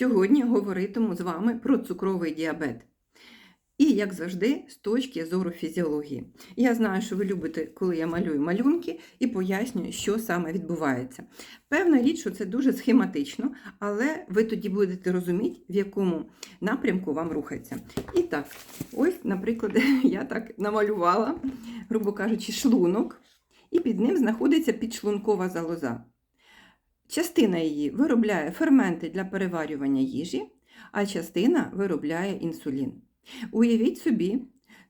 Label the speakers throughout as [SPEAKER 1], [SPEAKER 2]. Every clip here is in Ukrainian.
[SPEAKER 1] Сьогодні говоритиму з вами про цукровий діабет. І, як завжди, з точки зору фізіології. Я знаю, що ви любите, коли я малюю малюнки і пояснюю, що саме відбувається. Певна річ, що це дуже схематично, але ви тоді будете розуміти, в якому напрямку вам рухається. І так, ось, наприклад, я так намалювала, грубо кажучи, шлунок, і під ним знаходиться підшлункова залоза. Частина її виробляє ферменти для переварювання їжі, а частина виробляє інсулін. Уявіть собі,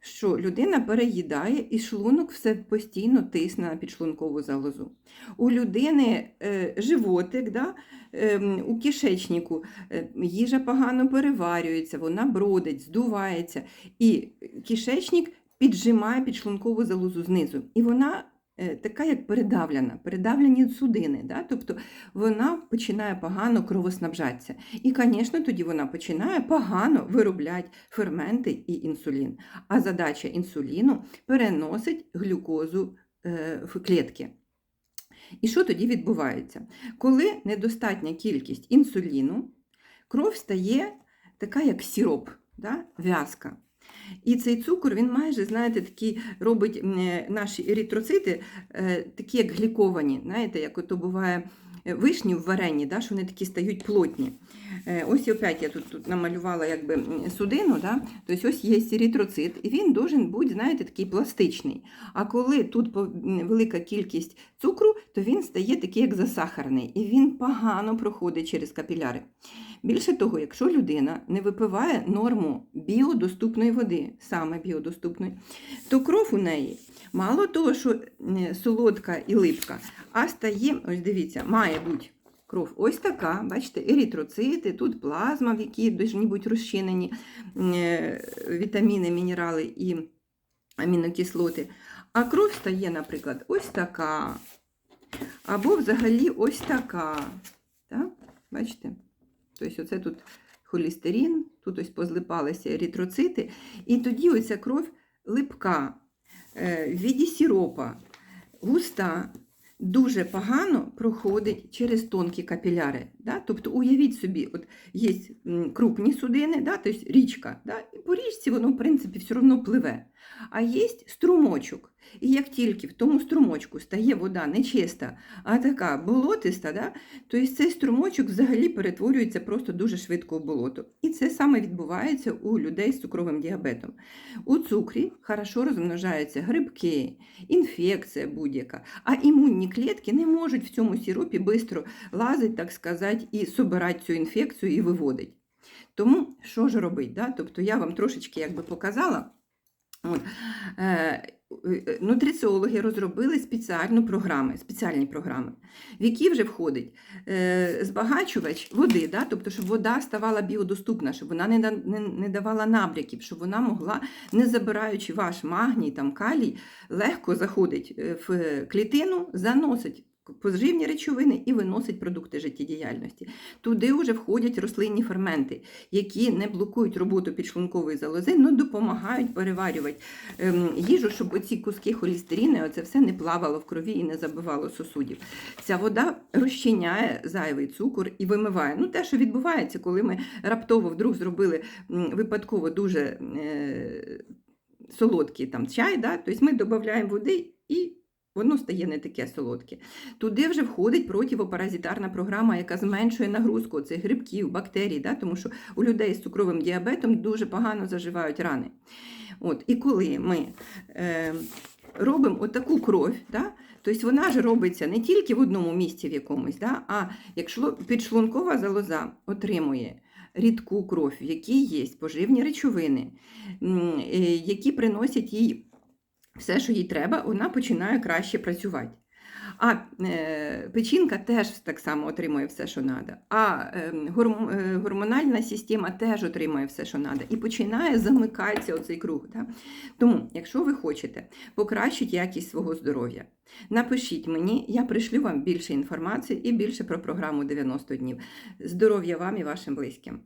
[SPEAKER 1] що людина переїдає і шлунок все постійно тисне на підшлункову залозу. У людини е, животик, да, е, у кишечнику е, їжа погано переварюється, вона бродить, здувається, і кишечник піджимає підшлункову залозу знизу. І вона така, як передавлена, передавлені судини. Да? Тобто вона починає погано кровоснабжатися. І, звісно, тоді вона починає погано виробляти ферменти і інсулін. А задача інсуліну переносить глюкозу е, в клітки. І що тоді відбувається? Коли недостатня кількість інсуліну, кров стає така, як сироп, да? в'язка. І цей цукор, він майже, знаєте, такий робить е, наші еритроцити, е, такі як гліковані. Знаєте, як ото буває е, вишні в варенні, да, що вони такі стають плотні. Ось опять я тут, тут намалювала якби судину, да? тобто ось є еритроцит, і він должен бути, знаєте, такий пластичний. А коли тут велика кількість цукру, то він стає такий, як засахарний, і він погано проходить через капіляри. Більше того, якщо людина не випиває норму біодоступної води, саме біодоступної, то кров у неї мало того, що солодка і липка, а стає, ось дивіться, має бути кров ось така, бачите, еритроцити, тут плазма, в якій бути розчинені е, вітаміни, мінерали і амінокислоти. А кров стає, наприклад, ось така. Або взагалі ось така. Так? Бачите? Тобто, оце тут холестерин, тут ось позлипалися еритроцити, і тоді оця кров липка е, в віді сіропа, густа, дуже погано проходить через тонкі капіляри. Да? Тобто, уявіть собі, от є крупні судини, да? тобто річка, да? По річці воно, в принципі, все одно пливе. А є струмочок. І як тільки в тому струмочку стає вода не чиста, а така болотиста, да? то цей струмочок взагалі перетворюється просто дуже швидко в болото. І це саме відбувається у людей з цукровим діабетом. У цукрі хорошо розмножаються грибки, інфекція будь-яка, а імунні клітки не можуть в цьому сиропі швидко лазити, так сказати, і собирати цю інфекцію і виводить. Тому що ж робити? Да? Тобто я вам трошечки якби показала. От, е, е, нутриціологи розробили спеціальну програми, спеціальні програми, в які вже входить е, збагачувач води, да? тобто, щоб вода ставала біодоступна, щоб вона не, давала набряків, щоб вона могла, не забираючи ваш магній, там, калій, легко заходить е, в клітину, заносить поживні речовини і виносить продукти життєдіяльності. Туди вже входять рослинні ферменти, які не блокують роботу підшлункової залози, але допомагають переварювати ем, їжу, щоб оці куски холестерину, оце все не плавало в крові і не забивало сосудів. Ця вода розчиняє зайвий цукор і вимиває. Ну, те, що відбувається, коли ми раптово вдруг зробили випадково дуже е, солодкий там, чай, да? тобто ми додаємо води і воно стає не таке солодке. Туди вже входить противопаразитарна програма, яка зменшує нагрузку цих грибків, бактерій, да? тому що у людей з цукровим діабетом дуже погано заживають рани. От, і коли ми е, робимо отаку кров, да? тобто вона ж робиться не тільки в одному місці в якомусь, да? а якщо підшлункова залоза отримує рідку кров, в якій є поживні речовини, е, які приносять їй все, що їй треба, вона починає краще працювати. А е, печінка теж так само отримує все, що треба. А е, е, гормональна система теж отримує все, що треба. І починає замикатися оцей круг. Да? Тому, якщо ви хочете покращити якість свого здоров'я, напишіть мені, я пришлю вам більше інформації і більше про програму 90 днів. Здоров'я вам і вашим близьким.